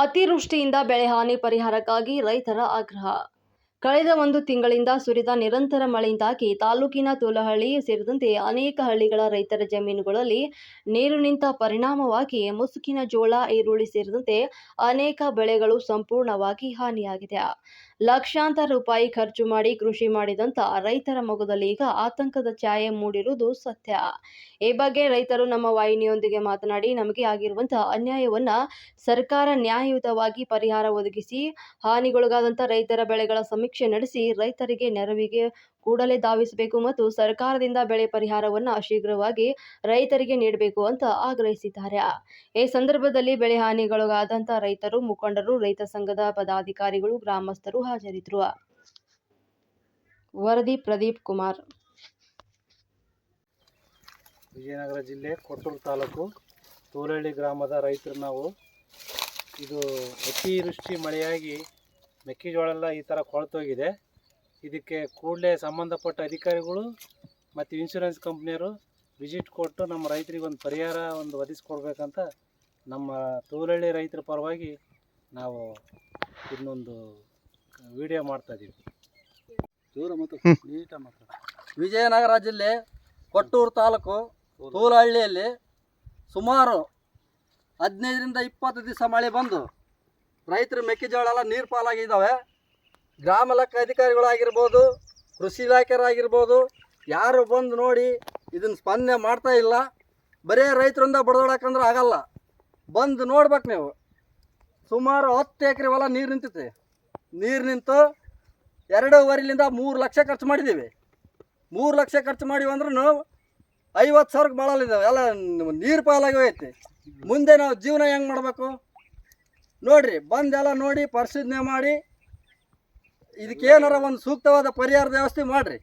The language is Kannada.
ಅತಿವೃಷ್ಟಿಯಿಂದ ಬೆಳೆ ಹಾನಿ ಪರಿಹಾರಕ್ಕಾಗಿ ರೈತರ ಆಗ್ರಹ ಕಳೆದ ಒಂದು ತಿಂಗಳಿಂದ ಸುರಿದ ನಿರಂತರ ಮಳೆಯಿಂದಾಗಿ ತಾಲೂಕಿನ ತುಲಹಳ್ಳಿ ಸೇರಿದಂತೆ ಅನೇಕ ಹಳ್ಳಿಗಳ ರೈತರ ಜಮೀನುಗಳಲ್ಲಿ ನೀರು ನಿಂತ ಪರಿಣಾಮವಾಗಿ ಮುಸುಕಿನ ಜೋಳ, ಈರುಳ್ಳಿ ಸೇರಿದಂತೆ ಅನೇಕ ಬೆಳೆಗಳು ಸಂಪೂರ್ಣವಾಗಿ ಹಾನಿಯಾಗಿದೆ. ಲಕ್ಷಾಂತರ ರೂಪಾಯಿ ಖರ್ಚು ಮಾಡಿ ಕೃಷಿ ಮಾಡಿದಂತ ರೈತರ ಮೊಗದಲ್ಲಿ ಈಗ ಆತಂಕದ ಛಾಯೆ ಮೂಡಿರುವುದು ಸತ್ಯ. ಈ ಬಗ್ಗೆ ರೈತರು ನಮ್ಮ ವಾಹಿನಿಯೊಂದಿಗೆ ಮಾತನಾಡಿ ನಮಗೆ ಆಗಿರುವಂತಹ ಅನ್ಯಾಯವನ್ನ ಸರ್ಕಾರ ನ್ಯಾಯಯುತವಾಗಿ ಪರಿಹಾರ ಒದಗಿಸಿ ಹಾನಿಗೊಳಗಾದಂತಹ ರೈತರ ಬೆಳೆಗಳ ಸಮೀಕ್ಷೆ ನಡೆಸಿ ರೈತರಿಗೆ ನೆರವಿಗೆ ಕೂಡಲೇ ಧಾವಿಸಬೇಕು ಮತ್ತು ಸರ್ಕಾರದಿಂದ ಬೆಳೆ ಪರಿಹಾರವನ್ನು ಶೀಘ್ರವಾಗಿ ರೈತರಿಗೆ ನೀಡಬೇಕು ಅಂತ ಆಗ್ರಹಿಸಿದ್ದಾರೆ. ಈ ಸಂದರ್ಭದಲ್ಲಿ ಬೆಳೆ ಹಾನಿಗೊಳಗಾದಂಥ ರೈತರು, ಮುಖಂಡರು, ರೈತ ಸಂಘದ ಪದಾಧಿಕಾರಿಗಳು, ಗ್ರಾಮಸ್ಥರು ಹಾಜರಿದ್ದರು. ವರದಿ ಪ್ರದೀಪ್ ಕುಮಾರ್. ವಿಜಯನಗರ ಜಿಲ್ಲೆ ಕೊಟ್ಟೂರು ತಾಲೂಕು ತೋರಳ್ಳಿ ಗ್ರಾಮದ ರೈತರು ನಾವು. ಇದು ಅತಿವೃಷ್ಟಿ ಮಳೆಯಾಗಿ ಮೆಕ್ಕೆಜೋಳ ಎಲ್ಲ ಈ ಥರ ಕೊಳ್ತೋಗಿದೆ ಇದಕ್ಕೆ ಕೂಡಲೇ ಸಂಬಂಧಪಟ್ಟ ಅಧಿಕಾರಿಗಳು ಮತ್ತು ಇನ್ಶೂರೆನ್ಸ್ ಕಂಪ್ನಿಯವರು ವಿಸಿಟ್ ಕೊಟ್ಟು ನಮ್ಮ ರೈತರಿಗೆ ಒಂದು ಪರಿಹಾರ ಒಂದು ಒದಗಿಸ್ಕೊಡ್ಬೇಕಂತ ನಮ್ಮ ತೂಲಹಳ್ಳಿ ರೈತರ ಪರವಾಗಿ ನಾವು ಇನ್ನೊಂದು ವಿಡಿಯೋ ಮಾಡ್ತಾಯಿದ್ದೀವಿ ದೂರ ಮತ್ತು ನೀಟಾಗಿ ಮಾತಾಡು. ವಿಜಯನಗರ ಜಿಲ್ಲೆ ಕೊಟ್ಟೂರು ತಾಲೂಕು ತೂಲಹಳ್ಳಿಯಲ್ಲಿ ಸುಮಾರು ಹದಿನೈದರಿಂದ ಇಪ್ಪತ್ತು ದಿವಸ ಮಳೆ ಬಂದು ರೈತರ ಮೆಕ್ಕೆಜೋಳ ಎಲ್ಲ ನೀರು ಪಾಲಾಗಿದ್ದಾವೆ. ಗ್ರಾಮ ಲೆಕ್ಕ ಅಧಿಕಾರಿಗಳಾಗಿರ್ಬೋದು ಕೃಷಿ ಇಲಾಖೆಯರಾಗಿರ್ಬೋದು, ಯಾರು ಬಂದು ನೋಡಿ ಇದನ್ನು ಸ್ಪಂದನೆ ಮಾಡ್ತಾ ಇಲ್ಲ. ಬರೇ ರೈತರಿಂದ ಬಡದೋಡಕ್ಕಂದ್ರೆ ಆಗಲ್ಲ. ಬಂದು ನೋಡ್ಬೇಕು ನೀವು. ಸುಮಾರು ಹತ್ತು ಎಕರೆ ಹೊಲ ನೀರು ನಿಂತೈತೆ ನೀರು ನಿಂತು ಎರಡೂವರೆಲಿಂದ ಮೂರು ಲಕ್ಷ ಖರ್ಚು ಮಾಡಿದ್ದೀವಿ. ಮೂರು ಲಕ್ಷ ಖರ್ಚು ಮಾಡಿವಿ ಅಂದ್ರೂ ಐವತ್ತು ಸಾವಿರಕ್ಕೆ ಭಾಳಲ್ಲಿದ್ದಾವೆ ಎಲ್ಲ ನೀರು ಪಾಲಾಗಿ ಹೋಗೈತಿ ಮುಂದೆ ನಾವು ಜೀವನ ಹೆಂಗೆ ಮಾಡಬೇಕು? ನೋಡ್ರಿ ಬಂದೆಲ್ಲ ನೋಡಿ ಪರಿಶೀಲನೆ ಮಾಡಿ ಇದಕ್ಕೇನಾರ ಒಂದು ಸೂಕ್ತವಾದ ಪರಿಹಾರದ ವ್ಯವಸ್ಥೆ ಮಾಡಿರಿ.